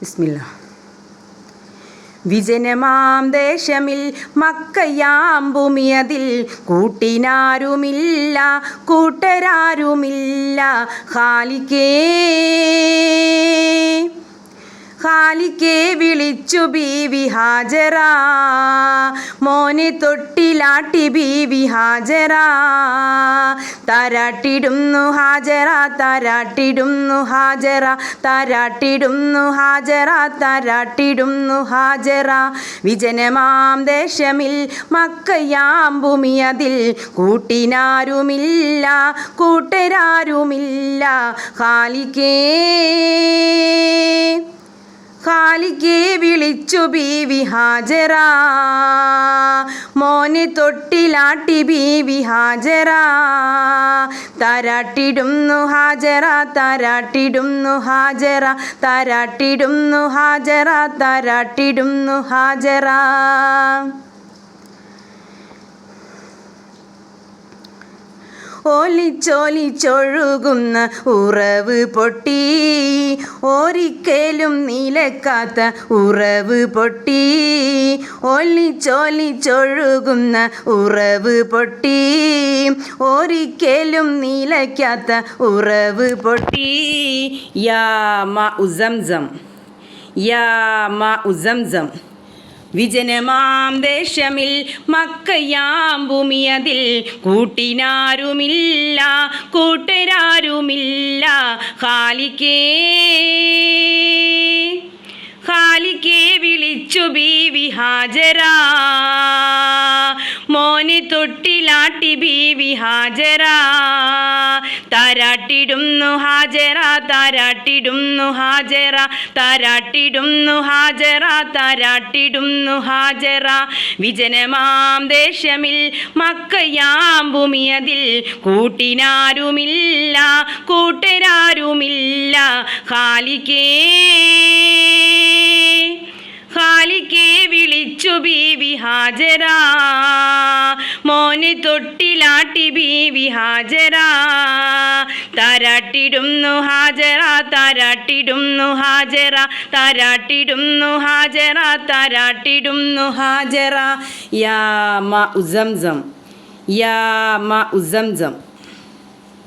ബിസ്മില്ല. വിജനമാം ദേശമിൽ മക്കയാം ഭൂമിയതിൽ കൂട്ടിനാരുമില്ല കൂട്ടരാരുമില്ല ഹാലിക്കേ. ഖാലിക്കെ വിളിച്ചു ബീവി ഹാജറ മോനെ തൊട്ടിലാട്ടി ബീവി ഹാജറ താരാട്ടിടുന്നു ഹാജറ താരാട്ടിടുന്നു ഹാജറ താരാട്ടിടുന്നു ഹാജറ തരാട്ടിടുന്നു ഹാജറ വിജനമാം ദേശമിൽ മക്കയാം ഭൂമിയതിൽ കൂട്ടിനാരുമില്ല കൂട്ടരാരുമില്ല. ഖാലിക്കേ ഖാലിക്കെ വിളിച്ചു ബീവി ഹാജറ മോനെ തൊട്ടിലാട്ടി ബീവി ഹാജറ താരാട്ടിടുന്നു ഹാജറ താരാട്ടിടുന്നു ഹാജറ താരാട്ടിടുന്നു ഹാജറ താരാട്ടിടുന്നു ഹാജറ ഒലിച്ചൊലിച്ചൊഴുകുന്ന ഉറവ് പൊട്ടി. ഒരിക്കലും നിലക്കാത്ത ഉറവ് പൊട്ടി. ഒലിച്ചൊലിച്ചൊഴുകുന്ന ഉറവ് പൊട്ടി. ഒരിക്കലും നിലക്കാത്ത ഉറവ് പൊട്ടി. യാ മ ഉസംസം യാ മ ഉസംസം വിജനമാം ദേശമിൽ മക്കയാം ഭൂമിയതിൽ കൂട്ടിനാരുമില്ല കൂട്ടരാരുമില്ല. ഹാലിക്കേ ഹാലിക്കേ വിളിച്ചു ബീവി ഹാജറ മോനെ തൊട്ടിലാട്ടി ബീവി ഹാജറ താരാട്ടിടുന്നു ഹാജറ താരാട്ടിടുന്നു ഹാജറ താരാട്ടിടുന്നു ഹാജറ താരാട്ടിടുന്നു ഹാജറ വിജനമാം ദേശമിൽ മക്കയാം ഭൂമിയതിൽ കൂട്ടിനാരുമില്ല കൂട്ടരാരുമില്ല. ഖാലിക്കേ ഹാലിക്കേ വിളിച്ചു ബീവി ഹാജറ മോനെ തൊട്ടിലാട്ടി ബീവി ഹാജറ താരാട്ടിടുന്നു ഹാജറ താരാട്ടിടുന്നു ഹാജറ താരാട്ടിടുന്നു ഹാജറ താരാട്ടിടുന്നു ഹാജറ യാ മ ഉസംസം യാ മ ഉസംസം